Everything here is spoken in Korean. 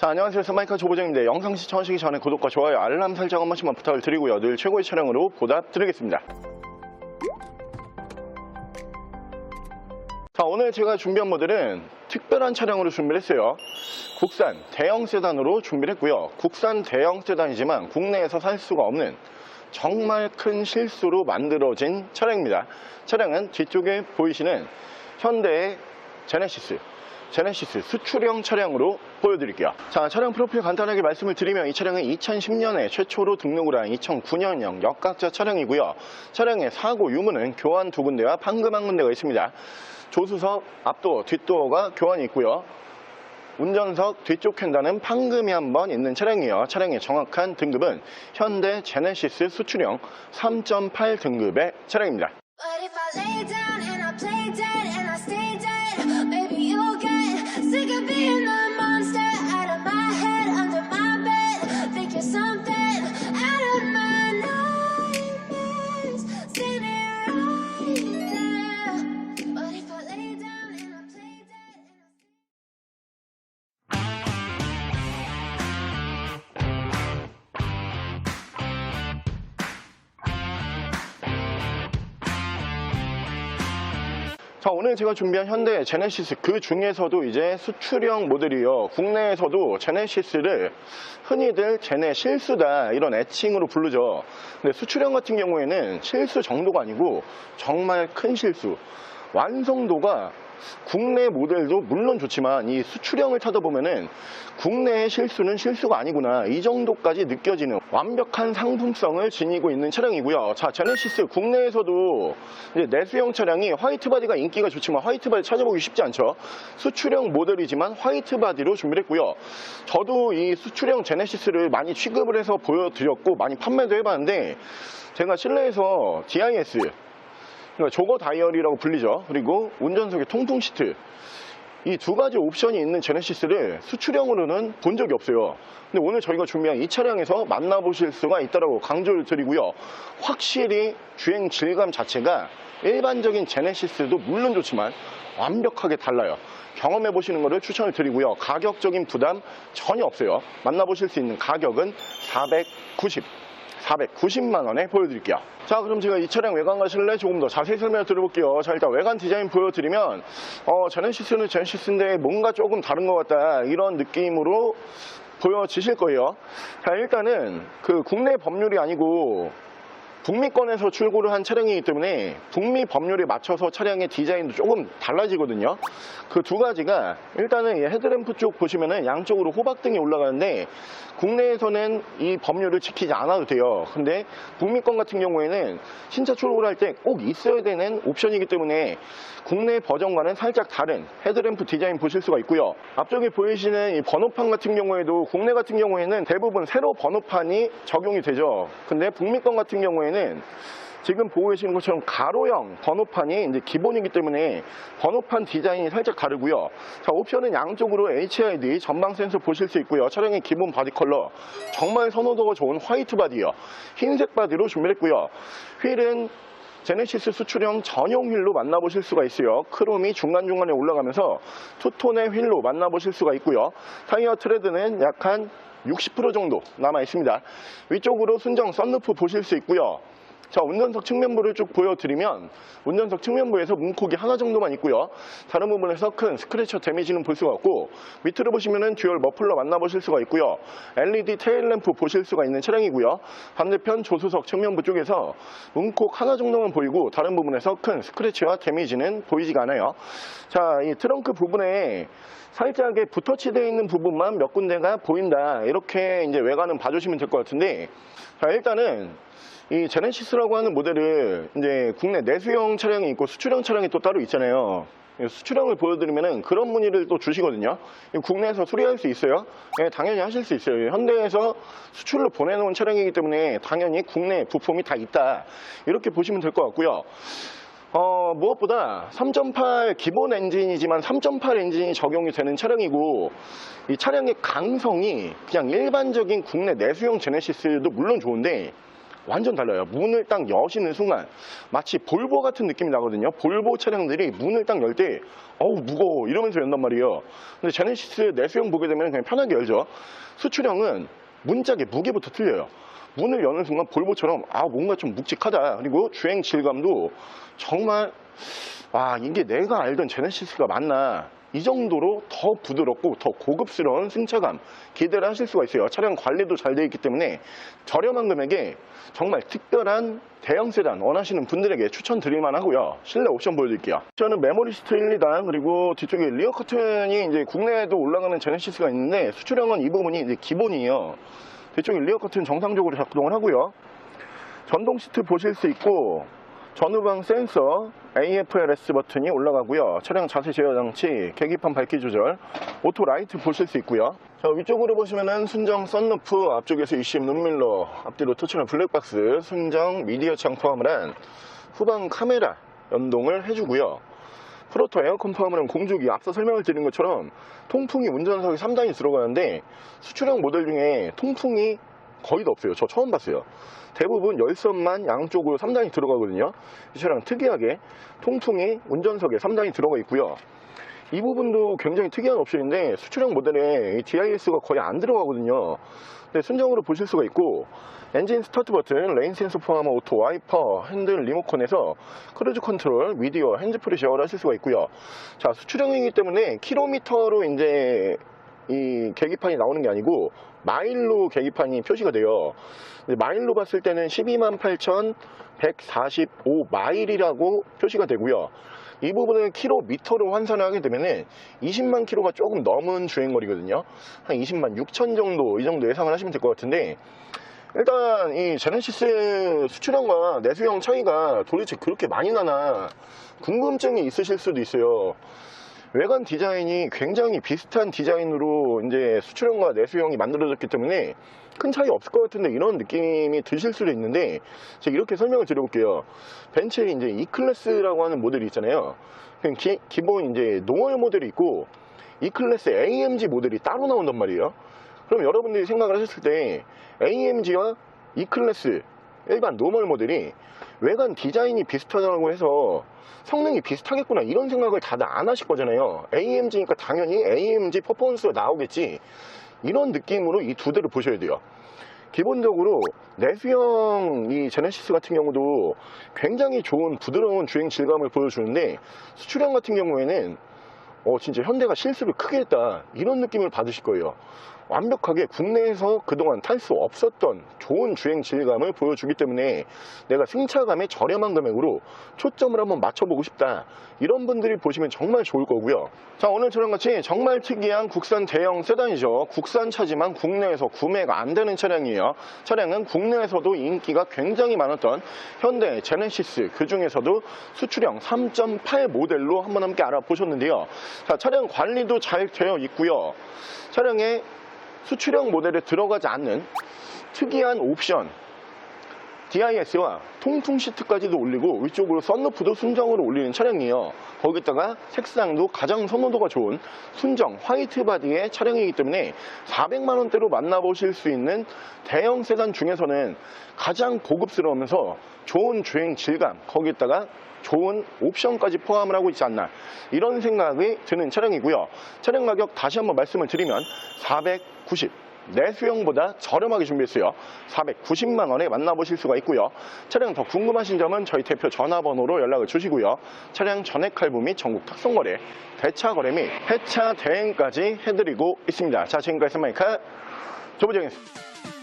자, 안녕하세요. 서마이카 조보정입니다. 영상 시청하시기 전에 구독과 좋아요, 알람 설정 한 번씩만 부탁을 드리고요. 늘 최고의 촬영으로 보답드리겠습니다. 자, 오늘 제가 준비한 모델은 특별한 차량으로 준비를 했어요. 국산 대형 세단으로 준비를 했고요. 국산 대형 세단이지만 국내에서 살 수가 없는 정말 큰 실수로 만들어진 차량입니다. 차량은 뒤쪽에 보이시는 현대의 제네시스 제네시스 수출형 차량으로 보여드릴게요. 자, 차량 프로필 간단하게 말씀을 드리면 이 차량은 2010년에 최초로 등록을 한 2009년형 역각자 차량이고요. 차량의 사고 유무는 교환 두 군데와 판금 한 군데가 있습니다. 조수석 앞도어, 뒷도어가 교환이 있고요. 운전석 뒤쪽 횡단은 판금이 한 번 있는 차량이에요. 차량의 정확한 등급은 현대 제네시스 수출형 3.8 등급의 차량입니다. 자, 오늘 제가 준비한 현대 제네시스 그 중에서도 이제 수출형 모델이요. 국내에서도 제네시스를 흔히들 제네 실수다 이런 애칭으로 부르죠. 근데 수출형 같은 경우에는 실수 정도가 아니고 정말 큰 실수. 완성도가 국내 모델도 물론 좋지만 이 수출형을 타다 보면은 국내의 실수는 실수가 아니구나 이 정도까지 느껴지는 완벽한 상품성을 지니고 있는 차량이고요. 자 제네시스 국내에서도 내수형 차량이 화이트 바디가 인기가 좋지만 화이트 바디 찾아보기 쉽지 않죠. 수출형 모델이지만 화이트 바디로 준비를 했고요. 저도 이 수출형 제네시스를 많이 취급을 해서 보여드렸고 많이 판매도 해봤는데 제가 실내에서 DIS 그러니까 조거 다이얼이라고 불리죠. 그리고 운전석에 통풍 시트. 이 두 가지 옵션이 있는 제네시스를 수출형으로는 본 적이 없어요. 근데 오늘 저희가 준비한 이 차량에서 만나보실 수가 있다고 강조를 드리고요. 확실히 주행 질감 자체가 일반적인 제네시스도 물론 좋지만 완벽하게 달라요. 경험해 보시는 것을 추천을 드리고요. 가격적인 부담 전혀 없어요. 만나보실 수 있는 가격은 490. 490만 원에 보여드릴게요. 자, 그럼 제가 이 차량 외관과 실내 조금 더 자세히 설명을 드려볼게요. 자, 일단 외관 디자인 보여드리면 어, 제네시스는 제네시스인데 뭔가 조금 다른 것 같다 이런 느낌으로 보여지실 거예요. 자, 일단은 그 국내 법률이 아니고 북미권에서 출고를 한 차량이기 때문에 북미 법률에 맞춰서 차량의 디자인도 조금 달라지거든요. 그 두 가지가 일단은 이 헤드램프 쪽 보시면은 양쪽으로 호박등이 올라가는데 국내에서는 이 법률을 지키지 않아도 돼요. 근데 북미권 같은 경우에는 신차 출고를 할 때 꼭 있어야 되는 옵션이기 때문에 국내 버전과는 살짝 다른 헤드램프 디자인 보실 수가 있고요. 앞쪽에 보이시는 이 번호판 같은 경우에도 국내 같은 경우에는 대부분 세로 번호판이 적용이 되죠. 근데 북미권 같은 경우에는 지금 보고 계시는 것처럼 가로형 번호판이 이제 기본이기 때문에 번호판 디자인이 살짝 다르고요. 자, 옵션은 양쪽으로 HID 전방 센서 보실 수 있고요. 차량의 기본 바디 컬러 정말 선호도가 좋은 화이트 바디요. 흰색 바디로 준비를 했고요. 휠은 제네시스 수출형 전용 휠로 만나보실 수가 있어요. 크롬이 중간중간에 올라가면서 투톤의 휠로 만나보실 수가 있고요. 타이어 트레드는 약한 60% 정도 남아 있습니다. 위쪽으로 순정 썬루프 보실 수 있고요. 자, 운전석 측면부를 쭉 보여드리면 운전석 측면부에서 문콕이 하나 정도만 있고요. 다른 부분에서 큰 스크래처 데미지는 볼 수가 없고 밑으로 보시면은 듀얼 머플러 만나보실 수가 있고요. LED 테일램프 보실 수가 있는 차량이고요. 반대편 조수석 측면부 쪽에서 문콕 하나 정도만 보이고 다른 부분에서 큰 스크래치와 데미지는 보이지가 않아요. 자, 이 트렁크 부분에 살짝에 붓터치되어 있는 부분만 몇 군데가 보인다. 이렇게 이제 외관은 봐주시면 될 것 같은데 자, 일단은 이 제네시스라고 하는 모델을 이제 국내 내수형 차량이 있고 수출형 차량이 또 따로 있잖아요. 수출형을 보여드리면은 그런 문의를 또 주시거든요. 국내에서 수리할 수 있어요? 네, 당연히 하실 수 있어요. 현대에서 수출로 보내놓은 차량이기 때문에 당연히 국내 부품이 다 있다. 이렇게 보시면 될 것 같고요. 어, 무엇보다 3.8 기본 엔진이지만 3.8 엔진이 적용이 되는 차량이고 이 차량의 강성이 그냥 일반적인 국내 내수형 제네시스도 물론 좋은데 완전 달라요. 문을 딱 여시는 순간 마치 볼보 같은 느낌이 나거든요. 볼보 차량들이 문을 딱 열 때 어우 무거워 이러면서 연단 말이에요. 근데 제네시스 내수형 보게 되면 그냥 편하게 열죠. 수출형은 문짝의 무게부터 틀려요. 문을 여는 순간 볼보처럼 아 뭔가 좀 묵직하다. 그리고 주행 질감도 정말 와 이게 내가 알던 제네시스가 맞나 이 정도로 더 부드럽고 더 고급스러운 승차감 기대를 하실 수가 있어요. 차량 관리도 잘 되어 있기 때문에 저렴한 금액에 정말 특별한 대형 세단 원하시는 분들에게 추천드릴 만 하고요. 실내 옵션 보여드릴게요. 저는 메모리스트 1, 2단 그리고 뒤쪽에 리어 커튼이 이제 국내에도 올라가는 제네시스가 있는데 수출형은 이 부분이 이제 기본이에요. 뒤쪽에 리어 커튼 정상적으로 작동을 하고요. 전동 시트 보실 수 있고 전후방 센서, AFRS 버튼이 올라가고요. 차량 자세 제어 장치, 계기판 밝기 조절, 오토 라이트 보실 수 있고요. 자, 위쪽으로 보시면은 순정 썬루프, 앞쪽에서 20 룸밀러, 앞뒤로 터치는 블랙박스, 순정 미디어 창 포함을 한 후방 카메라 연동을 해주고요. 프로토 에어컨 포함을 한 공조기 앞서 설명을 드린 것처럼 통풍이 운전석에 3단이 들어가는데 수출형 모델 중에 통풍이 거의 다 없어요. 저 처음 봤어요. 대부분 열선만 양쪽으로 3단이 들어가거든요. 이 차량 특이하게 통풍이 운전석에 3단이 들어가 있고요. 이 부분도 굉장히 특이한 옵션인데 수출형 모델에 이 DIS가 거의 안 들어가거든요. 근데 순정으로 보실 수가 있고 엔진 스타트 버튼, 레인 센서 포함한 오토 와이퍼, 핸들 리모컨에서 크루즈 컨트롤, 미디어, 핸즈프리 쉐어를 하실 수가 있고요. 자, 수출형이기 때문에 킬로미터로 이제 이 계기판이 나오는 게 아니고 마일로 계기판이 표시가 돼요. 마일로 봤을 때는 12만 8,145 마일이라고 표시가 되고요. 이 부분을 킬로미터로 환산을 하게 되면은 20만 킬로가 조금 넘은 주행거리거든요. 한 20만 6천 정도 이 정도 예상을 하시면 될 것 같은데 일단 이 제네시스 수출형과 내수형 차이가 도대체 그렇게 많이 나나 궁금증이 있으실 수도 있어요. 외관 디자인이 굉장히 비슷한 디자인으로 이제 수출형과 내수형이 만들어졌기 때문에 큰 차이 없을 것 같은데 이런 느낌이 드실 수도 있는데 제가 이렇게 설명을 드려볼게요. 벤츠에 이제 E 클래스라고 하는 모델이 있잖아요. 기, 기본 이제 노멀 모델이 있고 E 클래스 AMG 모델이 따로 나온단 말이에요. 그럼 여러분들이 생각을 하셨을 때 AMG와 E 클래스 일반 노멀 모델이 외관 디자인이 비슷하다고 해서 성능이 비슷하겠구나 이런 생각을 다들 안 하실 거잖아요. AMG니까 당연히 AMG 퍼포먼스가 나오겠지. 이런 느낌으로 이 두 대를 보셔야 돼요. 기본적으로 내수형 이 제네시스 같은 경우도 굉장히 좋은 부드러운 주행 질감을 보여주는데 수출형 같은 경우에는 어 진짜 현대가 실수를 크게 했다. 이런 느낌을 받으실 거예요 완벽하게 국내에서 그동안 탈 수 없었던 좋은 주행 질감을 보여주기 때문에 내가 승차감에 저렴한 금액으로 초점을 한번 맞춰보고 싶다. 이런 분들이 보시면 정말 좋을 거고요. 자 오늘처럼 같이 정말 특이한 국산 대형 세단이죠. 국산 차지만 국내에서 구매가 안 되는 차량이에요. 차량은 국내에서도 인기가 굉장히 많았던 현대 제네시스 그 중에서도 수출형 3.8 모델로 한번 함께 알아보셨는데요. 자 차량 관리도 잘 되어 있고요. 차량에 수출형 모델에 들어가지 않는 특이한 옵션. DIS와 통풍 시트까지도 올리고 위쪽으로 썬루프도 순정으로 올리는 차량이에요. 거기다가 색상도 가장 선호도가 좋은 순정 화이트 바디의 차량이기 때문에 400만원대로 만나보실 수 있는 대형 세단 중에서는 가장 고급스러우면서 좋은 주행 질감 거기다가 좋은 옵션까지 포함을 하고 있지 않나 이런 생각이 드는 차량이고요. 차량 가격 다시 한번 말씀을 드리면 490 내수형보다 저렴하게 준비했어요. 490만 원에 만나보실 수가 있고요. 차량 더 궁금하신 점은 저희 대표 전화번호로 연락을 주시고요. 차량 전액 할부 및 전국 탁송 거래 대차 거래 및 폐차 대행까지 해드리고 있습니다. 자 지금까지 스마이카 조부정이었습니다